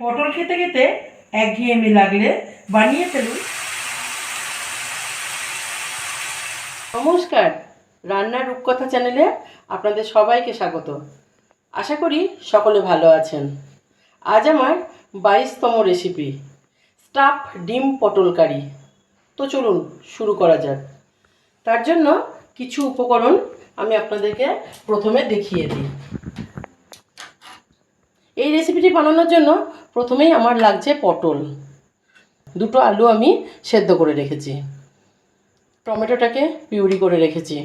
পটল খেতে খেতে একঘেয়েমি লাগলে বানিয়ে ফেলুন। নমস্কার, রান্নার রূপকথা চ্যানেলে আপনাদের সবাইকে স্বাগত। আশা করি সকলে ভালো আছেন। আজ আমার বাইশতম রেসিপি স্টাফ ডিম পটল কারি। তো চলুন শুরু করা যাক। তার জন্য কিছু উপকরণ আমি আপনাদেরকে প্রথমে দেখিয়ে দিই। এই রেসিপিটি বানানোর জন্য প্রথমেই আমার লাগছে পটল। দুটো আলু আমি সেদ্ধ করে রেখেছি। টমেটোটাকে পিউরি করে রেখেছি।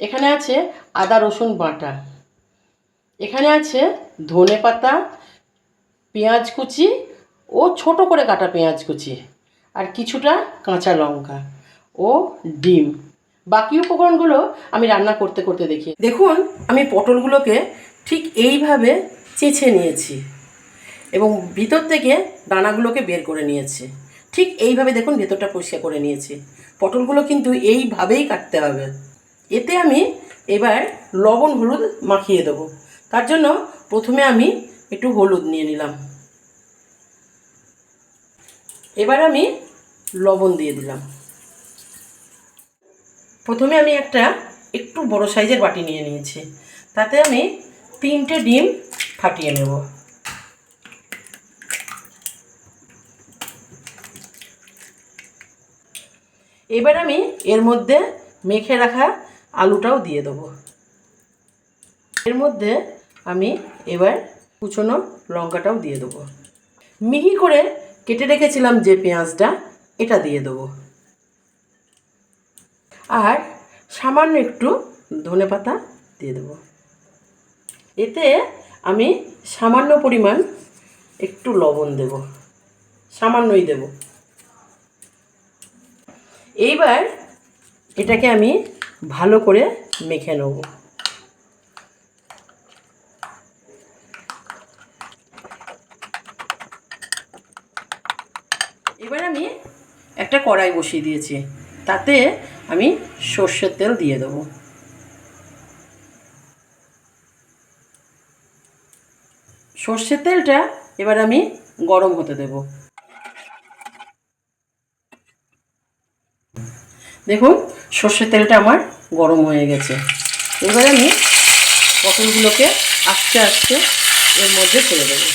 এখানে আছে আদা, রসুন, বাটা। এখানে আছে ধনে পাতা, পেঁয়াজ কুচি ও ছোট করে কাটা পেঁয়াজ কুচি আর কিছুটা কাঁচা লঙ্কা ও ডিম। বাকি উপকরণগুলো আমি রান্না করতে করতে দেখি দেখুন, আমি পটলগুলোকে ঠিক এইভাবে চেঁচে নিয়েছি এবং ভিতর থেকে দানাগুলোকে বের করে নিয়েছি। ঠিক এইভাবে দেখুন ভেতরটা পরিষ্কার করে নিয়েছি। পটলগুলো কিন্তু এইভাবেই কাটতে হবে। এতে আমি এবার লবণ, হলুদ মাখিয়ে দেবো। তার জন্য প্রথমে আমি একটু হলুদ নিয়ে নিলাম। এবার আমি লবণ দিয়ে দিলাম। প্রথমে আমি একটা একটু বড় সাইজের বাটি নিয়ে নিয়েছি। তাতে আমি তিনটে ডিম ফাটিয়ে নেব। এবার আমি এর মধ্যে মেখে রাখা আলুটাও দিয়ে দেবো। এর মধ্যে আমি এবার কুচনো লঙ্কাটাও দিয়ে দেবো। মিহি করে কেটে রেখেছিলাম যে পেঁয়াজটা, এটা দিয়ে দেবো। আর সামান্য একটু ধনে পাতা দিয়ে দেবো। এতে আমি সামান্য পরিমাণ একটু লবণ দেব। সামান্যই দেব। এইবার এটাকে আমি ভালো করে মেখে নেব। এবার আমি একটা কড়াই বসিয়ে দিয়েছি। তাতে আমি সর্ষের তেল দিয়ে দেবো। সর্ষের তেলটা এবার আমি গরম হতে দেব। দেখুন, সর্ষের তেলটা আমার গরম হয়ে গেছে। এবার আমি পটলগুলোকে আস্তে আস্তে এর মধ্যে ফেলে দেবো।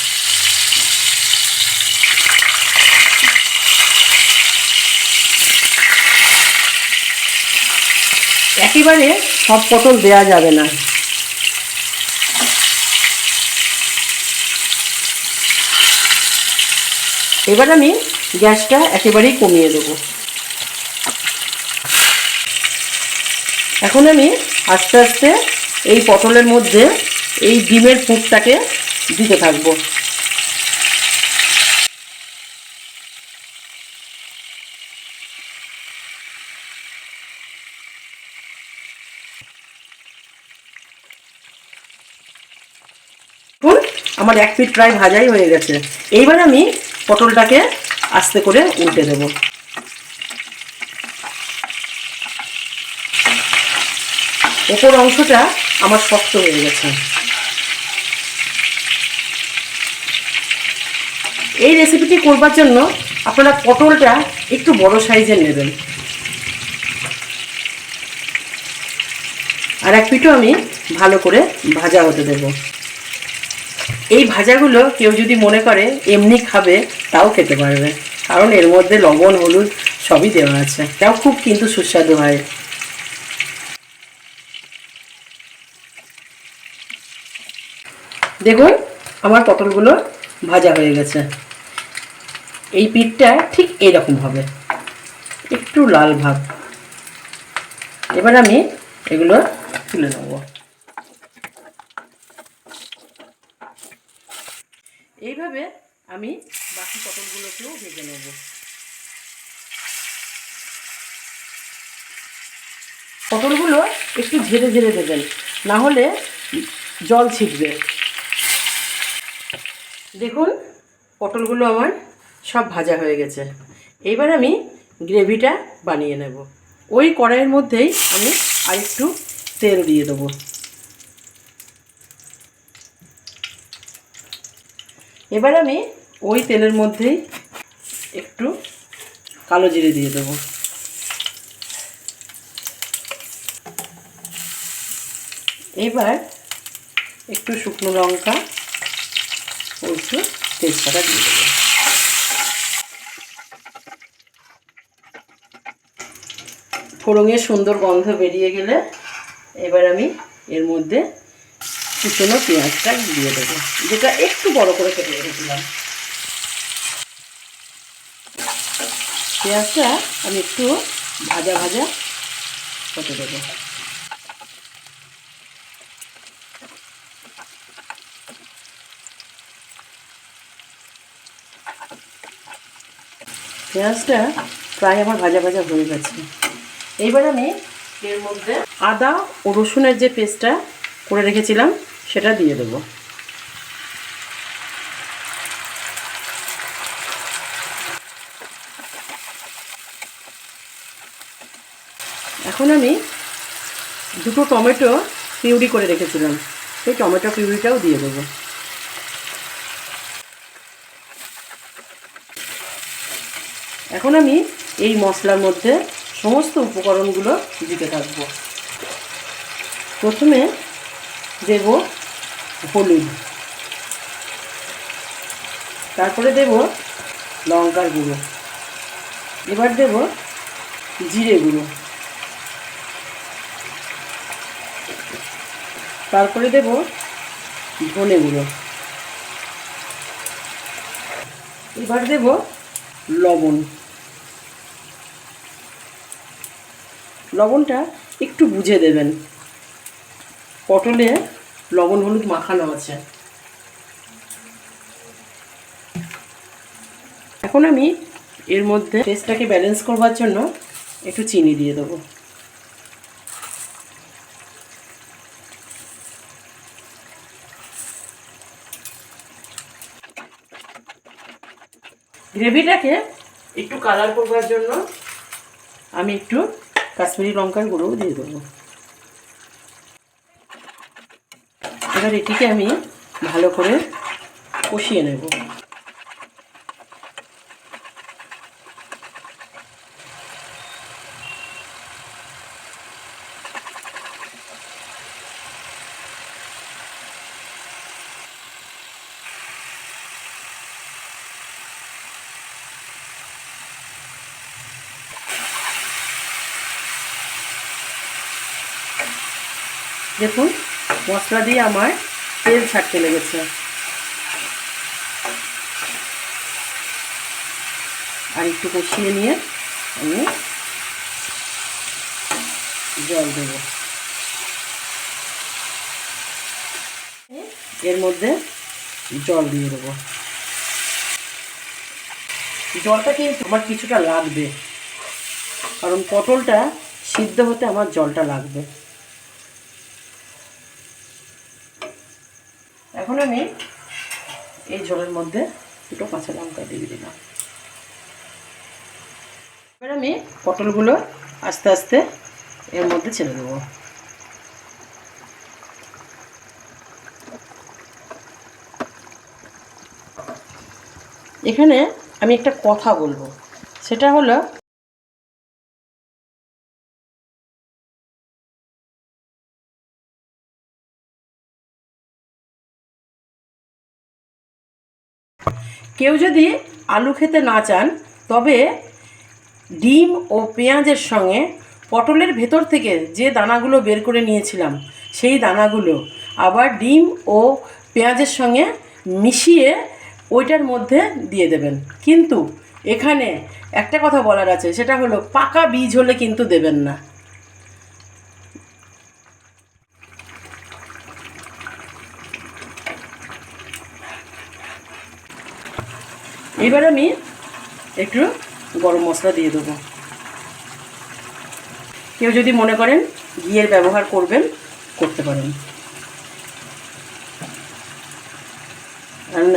একেবারে সব পটল দেয়া যাবে না। এবার আমি গ্যাসটা একেবারেই কমিয়ে দেবো। এখন আমি আস্তে আস্তে এই পটলের মধ্যে এই ডিমের পুরটাকে দিতে থাকব। আমার এক পিট প্রায় ভাজাই হয়ে গেছে। এইবার আমি পটলটাকে আস্তে করে উল্টে দেব। ওপর অংশটা আমার শক্ত হয়ে গেছে। এই রেসিপিটি করবার জন্য আপনারা পটলটা একটু বড় সাইজের নেবেন। আর এক পিঠও আমি ভালো করে ভাজা হতে দেবো। এই ভাজাগুলো কেউ যদি মনে করে, এমনি খাবে তাও খেতে পারবে। কারণ এর মধ্যে লবণ, হলুদ সবই দেওয়া আছে। তাও খুব কিন্তু সুস্বাদু হয়। দেখুন, আমার পটলগুলো ভাজা হয়ে গেছে। এই পিঠটা ঠিক এইরকম হবে। একটু লাল ভাব। এবার আমি এগুলো তুলে নেব। এইভাবে আমি বাকি পটলগুলোকেও ভেজে নেব। পটলগুলো একটু ঝেড়ে ঝেড়ে দেবেন, না হলে জল ছিটবে। দেখুন, পটলগুলো আমার সব ভাজা হয়ে গেছে। এইবার আমি গ্রেভিটা বানিয়ে নেব। ওই কড়াইয়ের মধ্যেই আমি আরেকটু তেল দিয়ে দেবো। এবার আমি ওই তেলের মধ্যেই একটু কালো জিরে দিয়ে দেবো। এবার একটু শুকনো লঙ্কা ও একটু তেজপাতা দিয়ে দেবো। ফোড়ঙের সুন্দর গন্ধ বেরিয়ে গেলে এবার আমি এর মধ্যে কুচনো পেঁয়াজটা দিয়ে দেবো, যেটা একটু বড় করে কেটে রেখেছিলাম। পেঁয়াজটা আমি একটু ভাজা ভাজা হতে দেবো পেঁয়াজটা প্রায় আমার ভাজা ভাজা হয়ে গেছে। এইবার আমি এর মধ্যে আদা ও রসুনের যে পেস্টটা করে রেখেছিলাম সেটা দিয়ে দেবো। আমি দুটো টমেটো পিউরি করে রেখেছিলাম। সেই টমেটো পিউরিটাও দিয়ে দেবো। এখন আমি এই মশলার মধ্যে সমস্ত উপকরণগুলো দিতে থাকব। প্রথমে দেব হলুদ। তারপরে দেব লঙ্কার গুঁড়ো। এবার দেব জিরে গুঁড়ো। তারপরে দেব ধনে গুঁড়ো। এবার দেব লবণ। লবণটা একটু বুঝে দেবেন। পটলে লবণ হলুদ মাখানো আছে। এখন আমি এর মধ্যে টেস্টটাকে ব্যালেন্স করবার জন্য একটু চিনি দিয়ে দেবো। গ্রেভিটাকে একটু কালার করবার জন্য আমি একটু কাশ্মীরি লঙ্কার গুঁড়োও দিয়ে দেবো। এবার এটিকে আমি ভালো করে কষিয়ে নেব। দেখুন, মশলা দিয়ে আমার তেল ছাড়তে লেগেছে। আর একটু কষিয়ে নিয়ে আমি জল দেব। এর মধ্যে জল দিয়ে দেবো। জলটা কিন্তু আমার কিছুটা লাগবে, কারণ পটলটা সিদ্ধ হতে আমার জলটা লাগবে। এখন আমি এই জলের মধ্যে দুটো কাঁচা লঙ্কা দিয়ে দিলাম। এবার আমি পটলগুলো আস্তে আস্তে এর মধ্যে ছেড়ে দেবো। এখানে আমি একটা কথা বলব। সেটা হলো কেউ যদি আলু খেতে না চান, তবে ডিম ও পেঁয়াজের সঙ্গে পটলের ভেতর থেকে যে দানাগুলো বের করে নিয়েছিলাম, সেই দানাগুলো আবার ডিম ও পেঁয়াজের সঙ্গে মিশিয়ে ওইটার মধ্যে দিয়ে দেবেন। কিন্তু এখানে একটা কথা বলার আছে, সেটা হলো পাকা বীজ হলে কিন্তু দেবেন না। এবার আমি একটু গরম মশলা দিয়ে দেবো। কেউ যদি মনে করেন ঘিয়ের ব্যবহার করবেন, করতে পারেন।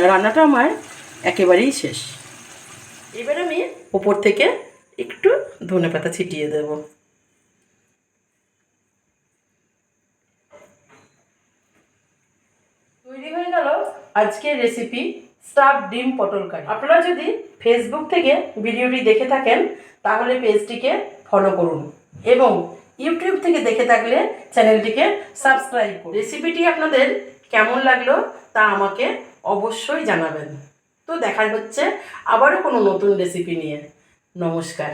রান্নাটা আমার একেবারেই শেষ। এবার আমি ওপর থেকে একটু ধনে পাতা ছিটিয়ে দেব। তৈরি হয়ে গেল আজকের রেসিপি স্টাফ ডিম পটল কারি। আপনারা যদি ফেসবুক থেকে ভিডিওটি দেখে থাকেন, তাহলে পেজটিকে ফলো করুন এবং ইউটিউব থেকে দেখে থাকলে চ্যানেলটিকে সাবস্ক্রাইব করুন। রেসিপিটি আপনাদের কেমন লাগল তা আমাকে অবশ্যই জানাবেন। তো দেখা হচ্ছে আবারও কোনো নতুন রেসিপি নিয়ে। নমস্কার।